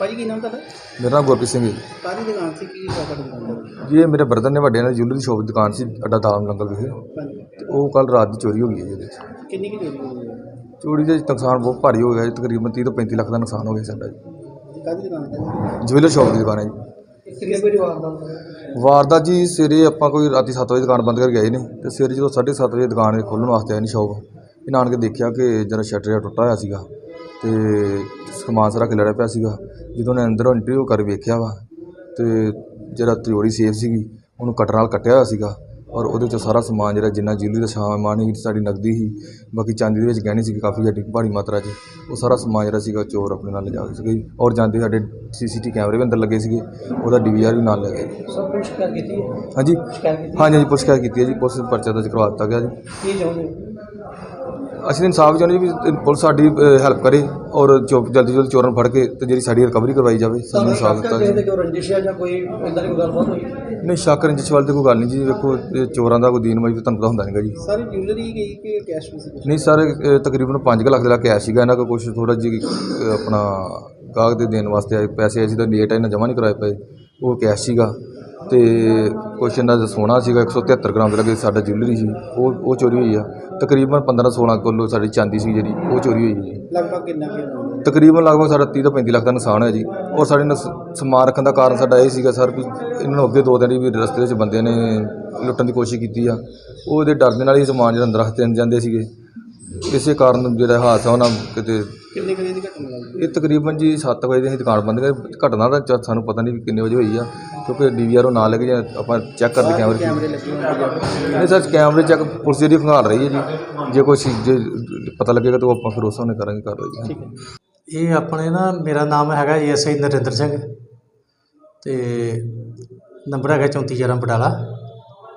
ਭਾਜੀ ਕੀ ਨਾਮ ਤੁਹਾਡਾ? ਮੇਰਾ ਨਾਮ ਗੁਰਪ੍ਰੀਤ ਸਿੰਘ ਹੈ ਜੀ। ਕਾਹਦੀ ਦੁਕਾਨ ਸੀ? ਕੀ ਤੁਹਾਡਾ ਦੁਕਾਨ ਦਾ ਜੀ ਇਹ ਮੇਰੇ ਬ੍ਰਦਰ ਨੇ ਵੱਡੇ ਨੇ ਜੁਐਲਰੀ ਸ਼ੋਪ ਦੀ ਦੁਕਾਨ ਸੀ ਅੱਡਾ ਦਾਮ ਲੰਗਲ ਵਿਖੇ। ਹਾਂਜੀ। ਤੇ ਉਹ ਕੱਲ ਰਾਤ ਦੀ ਚੋਰੀ ਹੋ ਗਈ ਹੈ ਜੀ ਇਹਦੇ 'ਚ ਕਿੰਨੀ ਕੀ ਚੋਰੀ ਹੋਈ ਹੈ? ਚੋਰੀ ਦੇ ਨੁਕਸਾਨ ਬਹੁਤ ਭਾਰੀ ਹੋ ਗਿਆ ਜੀ ਤਕਰੀਬਨ 30 ਤੋਂ 35 ਲੱਖ ਦਾ ਨੁਕਸਾਨ ਹੋ ਗਿਆ ਸਾਡਾ ਜੀ। ਕਾਹਦੀ ਦੁਕਾਨ ਹੈ ਜੁਐਲਰ ਸ਼ੋਪ ਦੀ ਦੁਕਾਨ ਹੈ ਜੀ। ਕਿੰਨੇ ਕੋਈ ਜਵਾਬ ਦਾ ਵਾਰਦਾਤ ਜੀ ਸਵੇਰੇ ਆਪਾਂ ਕੋਈ ਰਾਤੀ 7 ਵਜੇ ਦੁਕਾਨ ਬੰਦ ਕਰਕੇ ਗਏ ਨੇ। ਤੇ ਸਵੇਰੇ ਜਦੋਂ 7:30 ਵਜੇ ਦੁਕਾਨ ਖੋਲ੍ਹਣ ਵਾਸਤੇ ਆਏ ਨੇ ਸ਼ੋਪ ਇਹਨਾਂ ਆਣ ਕੇ ਦੇਖਿਆ ਕਿ ਜਰਾ ਸ਼ਟਰ ਜਿਹਾ ਟੁੱਟਾ ਹੋਇਆ ਸੀਗਾ। ਤੇ ਸਮਾਨ ਸਾਰਾ ਖਿਲਰਿਆ ਪਿਆ ਸੀਗਾ। ਜਦੋਂ ਨੇ ਅੰਦਰੋਂ ਇੰਟਰਵਿਊ ਕਰ ਵੇਖਿਆ ਵਾ ਤੇ ਜਿਹੜਾ ਤਿਜੋਰੀ ਸੇਫ ਸੀਗੀ ਉਹਨੂੰ ਕਟਰ ਨਾਲ ਕੱਟਿਆ ਹੋਇਆ ਸੀਗਾ ਔਰ ਉਹਦੇ ਚੋਂ ਸਾਰਾ ਸਮਾਨ ਜਿਹੜਾ ਜਿੰਨਾ ਜਿਊਲਰੀ ਦਾ ਸਮਾਨ ਸੀ ਸਾਡੀ ਨਕਦੀ ਸੀ ਬਾਕੀ ਚਾਂਦੀ ਦੇ ਵਿੱਚ ਗਹਿਣੇ ਸੀ ਕਾਫੀ ਵੱਡੀ ਭਾਰੀ ਮਾਤਰਾ 'ਚ ਉਹ ਸਾਰਾ ਸਮਾਨ ਜਿਹੜਾ ਸੀਗਾ ਚੋਰ ਆਪਣੇ ਨਾਲ ਲਿਜਾ ਗਏ ਸੀਗੇ। ਔਰ ਜਾਂਦੇ ਸਾਡੇ ਸੀਸੀਟੀ ਕੈਮਰੇ ਵੀ ਅੰਦਰ ਲੱਗੇ ਸੀਗੇ ਉਹਦਾ ਡੀਵੀਆਰ ਵੀ ਨਾਲ ਲੈ ਗਏ। ਸਭ ਕੁਝ ਕਰ ਕੀਤੀ ਹੈ? ਹਾਂਜੀ। ਹਾਂਜੀ ਹਾਂਜੀ ਪੁਲਿਸ ਸ਼ਿਕਾਇਤ ਕੀਤੀ ਹੈ ਜੀ ਪੁਲਿਸ ਪਰਚਾ ਦਰਜ ਕਰਵਾ ਦਿੱਤਾ ਗਿਆ ਜੀ। ਕੀ ਚਾਹੁੰਦੇ ਅਸੀਂ ਤਾਂ ਇਨਸਾਫ ਚਾਹੁੰਦੇ ਜੀ ਵੀ ਪੁਲਿਸ ਸਾਡੀ ਹੈਲਪ ਕਰੇ ਔਰ ਚੋ ਜਲਦੀ ਜਲਦੀ ਚੋਰਾਂ ਨੂੰ ਫੜ ਕੇ ਤੇ ਜਿਹੜੀ ਸਾਡੀ ਰਿਕਵਰੀ ਕਰਵਾਈ ਜਾਵੇ ਸਾਨੂੰ ਇਨਸਾਫ ਦਿੱਤਾ ਕਿਸੇ ਜੀ। ਦੇ ਕੋਈ ਰੰਜਿਸ਼ ਹੈ ਜਾਂ ਕੋਈ ਇਦਾਂ ਦੀ ਕੋਈ ਗੱਲਬਾਤ ਹੋਈ? ਨਹੀਂ ਸ਼ੱਕ ਰੰਜਿਸ਼ ਵਾਲੀ ਤੇ ਕੋਈ ਗੱਲ ਨਹੀਂ ਜੀ ਵੇਖੋ ਇਹ ਚੋਰਾਂ ਦਾ ਕੋਈ ਦੀਨ ਮਜਬੂਰ ਤੁਹਾਨੂੰ ਪਤਾ ਹੁੰਦਾ ਨਹੀਂਗਾ ਜੀ। ਸਾਰੀ ਜਿਊਲਰੀ ਗਈ ਕਿ ਕੈਸ਼ ਵੀ ਸੀ ਕੁਛ? ਨਹੀਂ ਸਰ ਅ, ਤਕਰੀਬਨ 5 ਲੱਖ ਦਾ ਕੈਸ਼ ਸੀਗਾ ਇਹਨਾਂ ਕੋਲ ਕੁਛ ਥੋੜਾ ਅ, ਆਪਣਾ ਗਾਹਕ ਦੇ ਦੇਣ ਵਾਸਤੇ ਆਏ ਪੈਸੇ ਆਏ ਸੀ ਤਾਂ ਲੇਟ ਇਹਨਾਂ ਜਮ੍ਹਾਂ ਨਹੀਂ ਕਰਾਏ ਪਏ ਉਹ ਕੈਸ਼ ਸੀਗਾ। ਤੇ ਕੁਛ ਇਹਨਾਂ ਦਾ ਸੋਨਾ ਸੀਗਾ 173 ਗ੍ਰਾਮ ਦੇ ਲੱਗੇ ਸਾਡਾ ਜਿਊਲਰੀ ਸੀ ਉਹ ਉਹ ਚੋਰੀ ਹੋਈ ਆ। ਤਕਰੀਬਨ 15 16 ਕਿਲੋ ਸਾਡੀ ਚਾਂਦੀ ਸੀ ਜਿਹੜੀ ਉਹ ਚੋਰੀ ਹੋਈ ਜੀ। ਲਗਭਗ ਕਿੰਨਾ ਕੀ ਤਕਰੀਬਨ ਲਗਭਗ ਸਾਡਾ 30 ਤੋਂ 35 ਲੱਖ ਦਾ ਨੁਕਸਾਨ ਹੋਇਆ ਜੀ। ਔਰ ਸਾਡੇ ਨਸ- ਸਮਾਨ ਰੱਖਣ ਦਾ ਕਾਰਨ ਸਾਡਾ ਇਹ ਸੀਗਾ ਸਰ ਵੀ ਇਹਨਾਂ ਨੂੰ ਅੱਗੇ ਦੋ ਦਿਨ ਵੀ ਰਸਤੇ ਵਿੱਚ ਬੰਦਿਆਂ ਨੇ ਲੁੱਟਣ ਦੀ ਕੋਸ਼ਿਸ਼ ਕੀਤੀ ਆ। ਉਹਦੇ ਡਰ ਦੇ ਨਾਲ ਹੀ ਸਮਾਨ ਜਿਹੜਾ ਅੰਦਰ ਰੱਖਦੇ ਜਾਂਦੇ ਸੀਗੇ। ਇਸੇ ਕਾਰਨ ਜਿਹੜਾ ਹਾਦਸਾ ਉਹਨਾਂ ਕਿਤੇ ਕਿੰਨੇ ਕੁ ਵਜੇ ਦੀ ਘਟਨਾ ਲੱਗਦੀ ਇਹ ਤਕਰੀਬਨ ਜੀ 7 ਵਜੇ ਦੀ ਅਸੀਂ ਦੁਕਾਨ ਬੰਦ ਕਰ। ਘਟਨਾ ਦਾ ਚ- ਸਾਨੂੰ ਪਤਾ ਨਹੀਂ ਵੀ ਕਿੰਨੇ ਵਜੇ ਹੋਈ ਆ ਕਿਉਂਕਿ ਡੀਵੀਆਰ ਉਹ ਨਾਲ ਲੱਗੇ ਜਾਂ ਆਪਾਂ ਚੈੱਕ ਕਰਦੇ ਕੈਮਰੇ ਕੈਮਰੇ ਲੱਗੇ ਨਹੀਂ ਸਰ ਕੈਮਰੇ ਚੈੱਕ ਪੁਲਿਸ ਜਿਹੜੀ ਖੰਗਾਲ ਰਹੀ ਹੈ ਜੀ। ਜੇ ਕੋਈ ਚੀਜ਼- ਜੇ ਪਤਾ ਲੱਗੇਗਾ ਤਾਂ ਉਹ ਆਪਾਂ ਫਿਰ ਉਸ ਹਿਸਾਬ ਨਾਲ ਕਰਾਂਗੇ ਕਾਰਵਾਈ। ਠੀਕ ਹੈ ਇਹ ਆਪਣੇ ਨਾ ਮੇਰਾ ਨਾਮ ਹੈਗਾ G S I Narendra Singh ਤੇ ਨੰਬਰ ਹੈਗਾ 3411 ਬਟਾਲਾ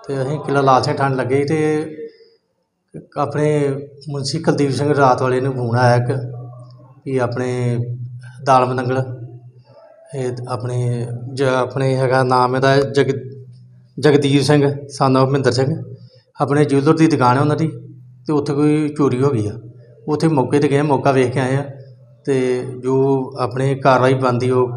ਤੇ ਅਸੀਂ ਕਿਲਾ ਲਾਲ ਸਿੰਘ ਠੰਡ ਲੱਗੇ ਤੇ ਆਪਣੇ ਮੁਨਸੀ ਕੁਲਦੀਪ ਸਿੰਘ ਰਾਤ ਵਾਲੇ ਨੂੰ ਫੋਨ ਆਇਆ ਇੱਕ ਵੀ ਆਪਣੇ ਦਾਲਮ ਨੰਗਲ ਇਹ ਆਪਣੇ ਜ ਆਪਣੇ ਹੈਗਾ ਨਾਮ ਇਹਦਾ ਜਗ ਜਗਦੀਪ ਸਿੰਘ of ਮਹਿੰਦਰ ਸਿੰਘ। ਆਪਣੇ ਜੁਐਲਰ ਦੀ ਦੁਕਾਨ ਹੈ ਉਹਨਾਂ ਦੀ ਤੇ ਉੱਥੇ ਕੋਈ ਚੋਰੀ ਹੋ ਗਈ ਆ। ਉੱਥੇ ਮੌਕੇ ਤੇ ਗਏ ਮੌਕਾ ਵੇਖ ਕੇ ਆਏ ਆ ਤੇ ਜੋ ਆਪਣੇ ਕਾਰਵਾਈ ਬਣਦੀ ਉਹ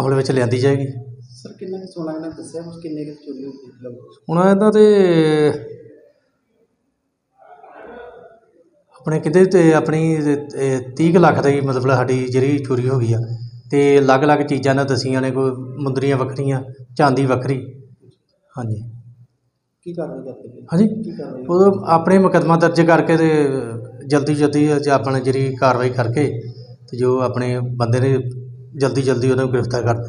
ਅਮਲ ਵਿੱਚ ਲਿਆਂਦੀ ਜਾਏਗੀ। ਸਰ ਕਿੰਨਾ ਕੁ ਸੋਨਾ ਇਹਨਾਂ ਨੇ ਦੱਸਿਆ ਕੁਛ ਕਿੰਨੇ ਕੁ ਚੋਰੀ ਹੋਈ ਹੁਣ ਇਹਨਾਂ ਤੇ ਆਪਣੇ ਕਿਤੇ ਤੇ ਆਪਣੀ 30 ਕੁ ਲੱਖ ਦੀ ਮਤਲਬ ਸਾਡੀ ਜਿਹੜੀ ਚੋਰੀ ਹੋ ਗਈ ਆ ਤੇ ਅਲੱਗ-ਅਲੱਗ ਚੀਜ਼ਾਂ ਨੇ ਦਸੀਆਂ ਨੇ ਕੋਈ ਮੁੰਦਰੀਆਂ ਵੱਖਰੀਆਂ ਚਾਂਦੀ ਵੱਖਰੀ। ਹਾਂਜੀ। ਕੀ ਕਾਰਵਾਈ ਕਰਦੇ ਪਏ? ਹਾਂਜੀ। ਕੀ ਕਾਰਵਾਈ ਉਦੋਂ ਆਪਣੇ ਮੁਕੱਦਮਾ ਦਰਜ ਕਰਕੇ ਤੇ ਜਲਦੀ ਜਲਦੀ ਅੱਜ ਆਪਣਾ ਜਿਹੜੀ ਕਾਰਵਾਈ ਕਰਕੇ ਤੇ ਜੋ ਆਪਣੇ ਬੰਦੇ ਨੇ ਜਲਦੀ ਜਲਦੀ ਉਹਨੂੰ ਗ੍ਰਿਫਤਾਰ ਕਰ